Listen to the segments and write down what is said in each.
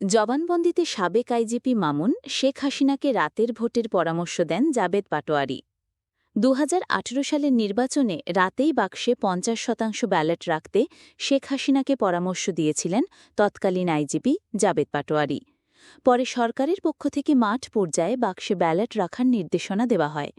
জবানবন্দিতে সাবেক আইজিপি মামুন শেখ হাসিনাকে রাতের ভোটের পরামর্শ দেন জাবেদ পাটোয়ারি। দু হাজার আঠেরো সালের নির্বাচনে রাতেই বাক্সে পঞ্চাশ শতাংশ ব্যালট রাখতে শেখ হাসিনাকে পরামর্শ দিয়েছিলেন তৎকালীন আইজিপি জাবেদ পাটোয়ারি। পরে সরকারের পক্ষ থেকে মাঠ পর্যায়ে বাক্সে ব্যালট রাখার নির্দেশনা দেওয়া হয়।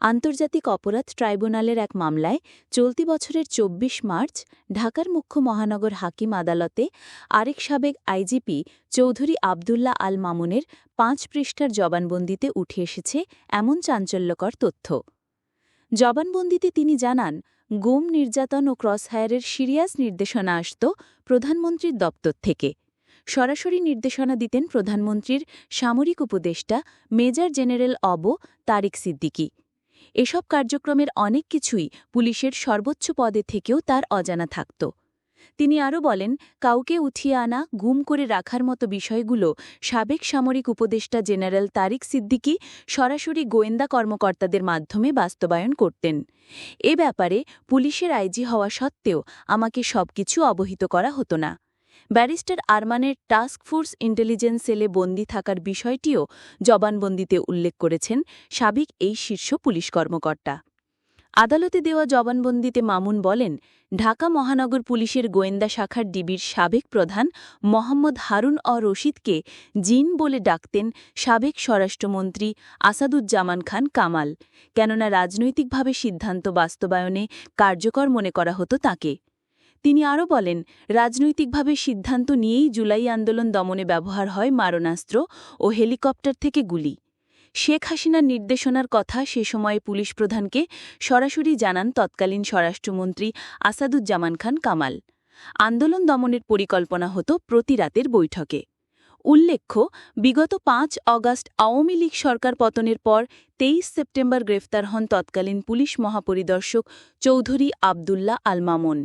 আন্তর্জাতিক অপরাধ ট্রাইব্যুনালের এক মামলায় চলতি বছরের ২৪ মার্চ ঢাকার মুখ্য মহানগর হাকিম আদালতে আরেক সাবেক আইজিপি চৌধুরী আবদুল্লাহ আল মামুনের পাঁচ পৃষ্ঠার জবানবন্দিতে উঠে এসেছে এমন চাঞ্চল্যকর তথ্য। জবানবন্দিতে তিনি জানান, গুম, নির্যাতন ও ক্রসহায়ারের সিরিয়াস নির্দেশনা আসত প্রধানমন্ত্রীর দপ্তর থেকে। সরাসরি নির্দেশনা দিতেন প্রধানমন্ত্রীর সামরিক উপদেষ্টা মেজর জেনারেল অব তারিক সিদ্দিকী। এসব কার্যক্রমের অনেক কিছুই পুলিশের সর্বোচ্চ পদে থেকেও তার অজানা থাকত। তিনি আরও বলেন, কাউকে উঠিয়ে আনা, গুম করে রাখার মতো বিষয়গুলো সাবেক সামরিক উপদেষ্টা জেনারেল তারিক সিদ্দিকী সরাসরি গোয়েন্দা কর্মকর্তাদের মাধ্যমে বাস্তবায়ন করতেন। এ ব্যাপারে পুলিশের আইজি হওয়া সত্ত্বেও আমাকে সবকিছু অবহিত করা হতো না। ব্যারিস্টার আরমানের টাস্ক ফোর্স ইন্টেলিজেন্স সেলে বন্দী থাকার বিষয়টিও জবানবন্দিতে উল্লেখ করেছেন সাবেক এই শীর্ষ পুলিশ কর্মকর্তা। আদালতে দেওয়া জবানবন্দিতে মামুন বলেন, ঢাকা মহানগর পুলিশের গোয়েন্দা শাখার ডিবির সাবেক প্রধান মোহাম্মদ হারুন অ রশিদকে জিন বলে ডাকতেন সাবেক স্বরাষ্ট্রমন্ত্রী আসাদুজ্জামান খান কামাল। কেননা রাজনৈতিকভাবে সিদ্ধান্ত বাস্তবায়নে কার্যকর মনে করা হতো তাকে। তিনি আরও বলেন, রাজনৈতিকভাবে সিদ্ধান্ত নিয়েই জুলাই আন্দোলন দমনে ব্যবহার হয় মারণাস্ত্র ও হেলিকপ্টার থেকে গুলি। শেখ হাসিনার নির্দেশনার কথা সে সময়ে পুলিশ প্রধানকে সরাসরি জানান তৎকালীন স্বরাষ্ট্রমন্ত্রী আসাদুজ্জামান খান কামাল। আন্দোলন দমনের পরিকল্পনা হতো প্রতি রাতের বৈঠকে। উল্লেখ্য, বিগত পাঁচ অগাস্ট আওয়ামী লীগ সরকার পতনের পর তেইশ সেপ্টেম্বর গ্রেফতার হন তৎকালীন পুলিশ মহাপরিদর্শক চৌধুরী আবদুল্লাহ আল মামুন।